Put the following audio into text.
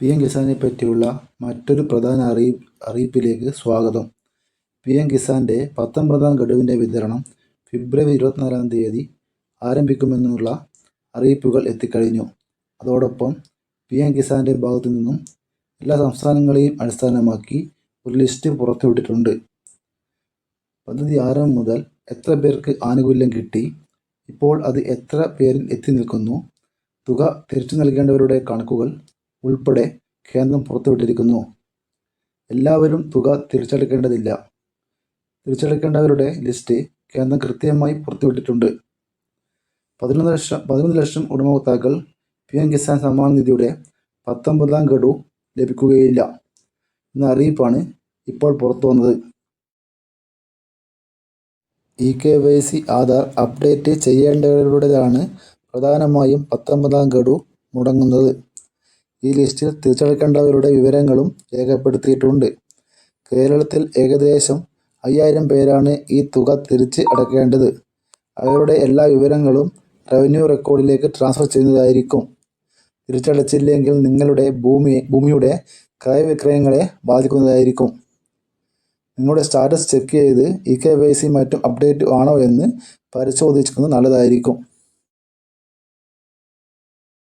P M കിസാനെ പറ്റിയുള്ള മറ്റൊരു പ്രധാന അറിയി അറിയിപ്പിലേക്ക് സ്വാഗതം. പി എം കിസാന്റെ പത്തൊമ്പതാം ഗഡുവിന്റെ വിതരണം ഫെബ്രുവരി ഇരുപത്തിനാലാം തീയതി ആരംഭിക്കുമെന്നുള്ള അറിയിപ്പുകൾ എത്തിക്കഴിഞ്ഞു. അതോടൊപ്പം പി എം കിസാന്റെ ഭാഗത്തു നിന്നും എല്ലാ സംസ്ഥാനങ്ങളെയും അടിസ്ഥാനമാക്കി ഒരു ലിസ്റ്റ് പുറത്തുവിട്ടിട്ടുണ്ട്. പദ്ധതി ആരംഭം മുതൽ എത്ര പേർക്ക് ആനുകൂല്യം കിട്ടി ഇപ്പോൾ അത് എത്ര പേരിൽ എത്തി നിൽക്കുന്നു തുക തിരിച്ചു നൽകേണ്ടവരുടെ കണക്കുകൾ ഉൾപ്പെടെ കേന്ദ്രം പുറത്തുവിട്ടിരിക്കുന്നു. എല്ലാവരും തുക തിരിച്ചടയ്ക്കേണ്ടതില്ല തിരിച്ചടയ്ക്കേണ്ടവരുടെ ലിസ്റ്റ് കേന്ദ്രം കൃത്യമായി പുറത്തുവിട്ടിട്ടുണ്ട്. പതിനൊന്ന് ലക്ഷം പതിനൊന്ന് ലക്ഷം ഉടമഭോക്താക്കൾ പി എം കിസാൻ സമ്മാൻ നിധിയുടെ പത്തൊമ്പതാം ഗഡു ലഭിക്കുകയില്ല എന്ന അറിയിപ്പാണ് ഇപ്പോൾ പുറത്തു വന്നത്. E K Y C Aadhaar update ചെയ്യേണ്ടവരുടേതാണ് പ്രധാനമായും പത്തൊമ്പതാം ഗഡു മുടങ്ങുന്നത്. ഈ ലിസ്റ്റിൽ തിരിച്ചടക്കേണ്ടവരുടെ വിവരങ്ങളും രേഖപ്പെടുത്തിയിട്ടുണ്ട്. കേരളത്തിൽ ഏകദേശം അയ്യായിരം പേരാണ് ഈ തുക തിരിച്ച് അടക്കേണ്ടത്. അവരുടെ എല്ലാ വിവരങ്ങളും റവന്യൂ റെക്കോർഡിലേക്ക് ട്രാൻസ്ഫർ ചെയ്യുന്നതായിരിക്കും. തിരിച്ചടച്ചില്ലെങ്കിൽ നിങ്ങളുടെ ഭൂമി ഭൂമിയുടെ ക്രയവിക്രയങ്ങളെ ബാധിക്കുന്നതായിരിക്കും. നിങ്ങളുടെ സ്റ്റാറ്റസ് ചെക്ക് ചെയ്ത് ഇ കെ വൈ സി മറ്റും അപ്ഡേറ്റ് ആണോ എന്ന് പരിശോധിക്കുന്നത് നല്ലതായിരിക്കും.